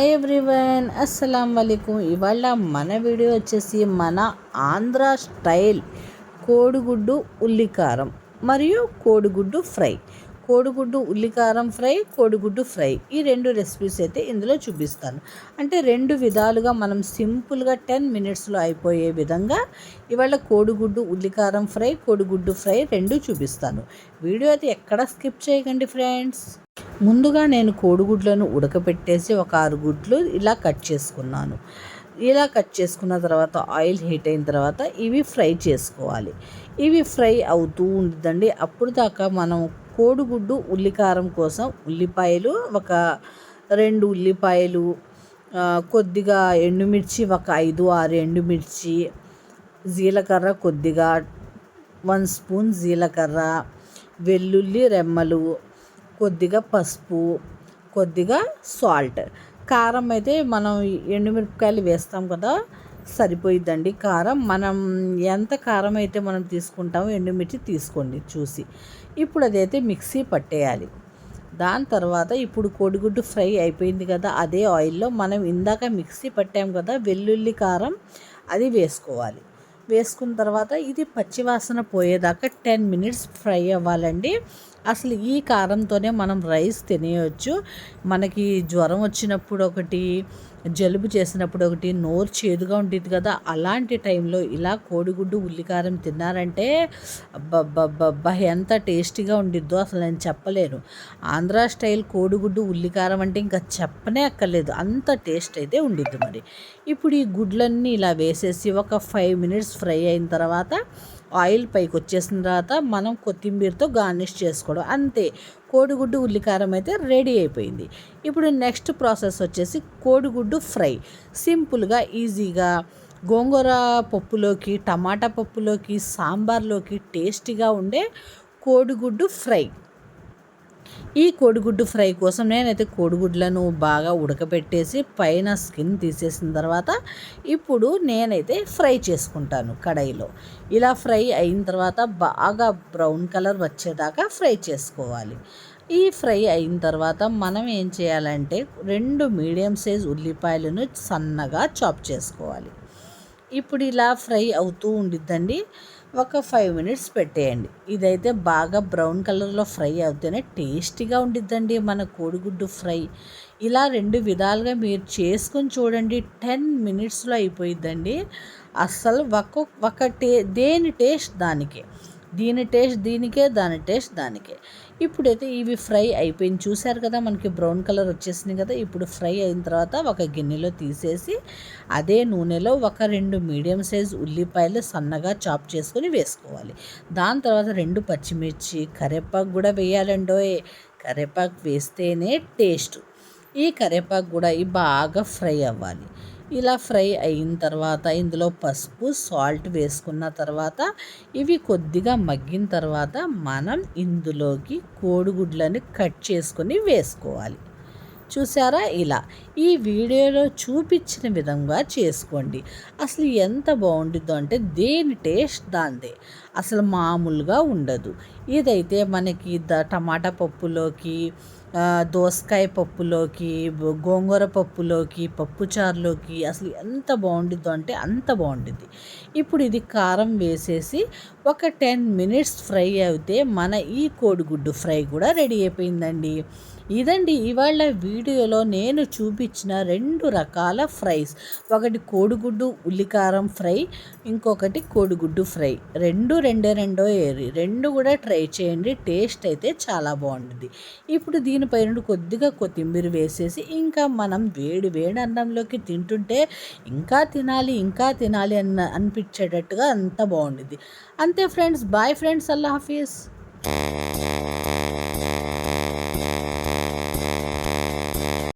Hi everyone అస్సలం వలైకుం ఇవాళ మన వీడియో వచ్చేసి మన ఆంధ్ర స్టైల్ కోడిగుడ్డు ఉల్లికారం మరియు కోడిగుడ్డు ఫ్రై. కోడిగుడ్డు ఉల్లికారం ఫ్రై కోడిగుడ్డు ఫ్రై. ఈ రెండు రెసిపీస్ అయితే ఇందులో చూపిస్తాను. అంటే రెండు విధాలుగా మనం సింపుల్గా టెన్ మినిట్స్లో అయిపోయే విధంగా ఇవాళ కోడిగుడ్డు ఉల్లికారం ఫ్రై కోడిగుడ్డు ఫ్రై రెండు చూపిస్తాను. వీడియో అయితే ఎక్కడ స్కిప్ చేయకండి ఫ్రెండ్స్ ముందుగా నేను కోడిగుడ్లను ఉడకపెట్టేసి ఒక ఆరు గుడ్లు ఇలా కట్ చేసుకున్నాను. ఇలా కట్ చేసుకున్న తర్వాత ఆయిల్ హీట్ అయిన తర్వాత ఇవి ఫ్రై చేసుకోవాలి. ఇవి ఫ్రై అవుతూ ఉంటుందండి. అప్పుడు దాకా మనం కోడిగుడ్డు ఉల్లికారం కోసం ఉల్లిపాయలు ఒక రెండు ఉల్లిపాయలు కొద్దిగా ఎండుమిర్చి ఒక ఐదు ఆరు ఎండుమిర్చి జీలకర్ర కొద్దిగా వన్ స్పూన్ జీలకర్ర వెల్లుల్లి రెమ్మలు కొద్దిగా పసుపు కొద్దిగా సాల్ట్. కారం అయితే మనం ఎండుమిరపకాయలు వేస్తాం కదా సరిపోయిద్దండి కారం. మనం ఎంత కారం అయితే మనం తీసుకుంటామో ఎండుమిర్చి తీసుకోండి చూసి. ఇప్పుడు అదైతే మిక్సీ పట్టేయాలి. దాని తర్వాత ఇప్పుడు కోడిగుడ్డు ఫ్రై అయిపోయింది కదా అదే ఆయిల్లో మనం ఇందాక మిక్సీ పట్టాం కదా వెల్లుల్లి కారం అది వేసుకోవాలి. వేసుకున్న తర్వాత ఇది పచ్చివాసన పోయేదాకా టెన్ మినిట్స్ ఫ్రై అవ్వాలండి. అసలు ఈ కారంతోనే మనం రైస్ తినేయచ్చు. మనకి జ్వరం వచ్చినప్పుడు ఒకటి జలుబు చేసినప్పుడు ఒకటి నోరు చేదుగా ఉంటుంది కదా. అలాంటి టైంలో ఇలా కోడిగుడ్డు ఉల్లికారం తిన్నారంటే అబ్బబ్బబ్బబ్బా ఎంత టేస్టీగా ఉండిద్దో అసలు నేను చెప్పలేను. ఆంధ్ర స్టైల్ కోడిగుడ్డు ఉల్లికారం అంటే ఇంకా చెప్పనే అక్కర్లేదు. అంత టేస్ట్ అయితే ఉండిద్ది మరి. ఇప్పుడు ఈ గుడ్లన్నీ ఇలా వేసేసి ఒక ఫైవ్ మినిట్స్ ఫ్రై అయిన తర్వాత ఆయిల్ పైకి వచ్చేసిన తర్వాత మనం కొత్తిమీరతో గార్నిష్ చేసుకోవడం. అంతే. కోడిగుడ్డు ఉల్లికారం అయితే రెడీ అయిపోయింది. ఇప్పుడు నెక్స్ట్ ప్రాసెస్ వచ్చేసి కోడిగుడ్డు ఫ్రై. సింపుల్గా ఈజీగా గోంగూర పప్పులోకి టమాటా పప్పులోకి సాంబార్లోకి టేస్టీగా ఉండే కోడిగుడ్డు ఫ్రై. ఈ కోడిగుడ్డు ఫ్రై కోసం నేనైతే కోడిగుడ్లను బాగా ఉడకబెట్టేసి పైన స్కిన్ తీసేసిన తర్వాత ఇప్పుడు నేనైతే ఫ్రై చేసుకుంటాను కడాయిలో. ఇలా ఫ్రై అయిన తర్వాత బాగా బ్రౌన్ కలర్ వచ్చేదాకా ఫ్రై చేసుకోవాలి. ఈ ఫ్రై అయిన తర్వాత మనం ఏం చేయాలంటే రెండు మీడియం సైజ్ ఉల్లిపాయలను సన్నగా చాప్ చేసుకోవాలి. ఇప్పుడు ఇలా ఫ్రై అవుతూ ఉండిద్దండి. ఒక ఫైవ్ మినిట్స్ పెట్టేయండి. ఇదైతే బాగా బ్రౌన్ కలర్లో ఫ్రై అవుతేనే టేస్టీగా ఉండిద్దండి మన కోడిగుడ్డు ఫ్రై ఇలా రెండు విధాలుగా మీరు చేసుకొని చూడండి. టెన్ మినిట్స్లో అయిపోయిద్దండి. అస్సలు ఒక ఒక టే దేని టేస్ట్ దానికి. దీని టేస్ట్ దీనికే దాని టేస్ట్ దానికే. ఇప్పుడైతే ఇవి ఫ్రై అయిపోయింది చూసారు కదా మనకి బ్రౌన్ కలర్ వచ్చేసింది కదా ఇప్పుడు ఫ్రై అయిన తర్వాత ఒక గిన్నెలో తీసేసి అదే నూనెలో ఒక రెండు మీడియం సైజ్ ఉల్లిపాయలు సన్నగా చాప్ చేసుకొని వేసుకోవాలి. దాని తర్వాత రెండు పచ్చిమిర్చి కరివేపాకు కూడా వేయాలండో కరివేపాకు వేస్తేనే టేస్ట్. ఈ కరివేపాకు కూడా బాగా ఫ్రై అవ్వాలి. ఇలా ఫ్రై అయిన తర్వాత ఇందులో పసుపు సాల్ట్ వేసుకున్న తర్వాత ఇవి కొద్దిగా మగ్గిన తర్వాత మనం ఇందులోకి కోడిగుడ్లని కట్ చేసుకొని వేసుకోవాలి. చూసారా ఇలా? ఈ వీడియోలో చూపించిన విధంగా చేసుకోండి. అసలు ఎంత బాగుంటుందో అంటే దేని టేస్ట్ దాందే. అసలు మామూలుగా ఉండదు. ఇదైతే మనకి ద టమాటా పప్పులోకి దోసకాయ పప్పులోకి గోంగూర పప్పులోకి పప్పుచారులోకి అసలు ఎంత బాగుండిద్దో అంటే అంత బాగుండిద్ది. ఇప్పుడు ఇది కారం వేసేసి ఒక టెన్ మినిట్స్ ఫ్రై అయితే మన ఈ కోడిగుడ్డు ఫ్రై కూడా రెడీ అయిపోయిందండి. ఇదండి ఇవాళ వీడియోలో నేను చూపించిన రెండు రకాల ఫ్రైస్. ఒకటి కోడిగుడ్డు ఉల్లికారం ఫ్రై ఇంకొకటి కోడిగుడ్డు ఫ్రై. రెండు రెండే రెండో ఏరి. రెండు కూడా ట్రై చేయండి టేస్ట్ అయితే చాలా బాగుంటుంది ఇప్పుడు దీని దీనిపైన కొద్దిగా కొత్తిమీర వేసేసి ఇంకా మనం వేడి వేడి అన్నంలోకి తింటుంటే ఇంకా తినాలి ఇంకా తినాలి అన్న అనిపించేటట్టుగా అంత బాగుంటుంది అంతే ఫ్రెండ్స్ బాయ్ ఫ్రెండ్స్ అల్లా హాఫీస్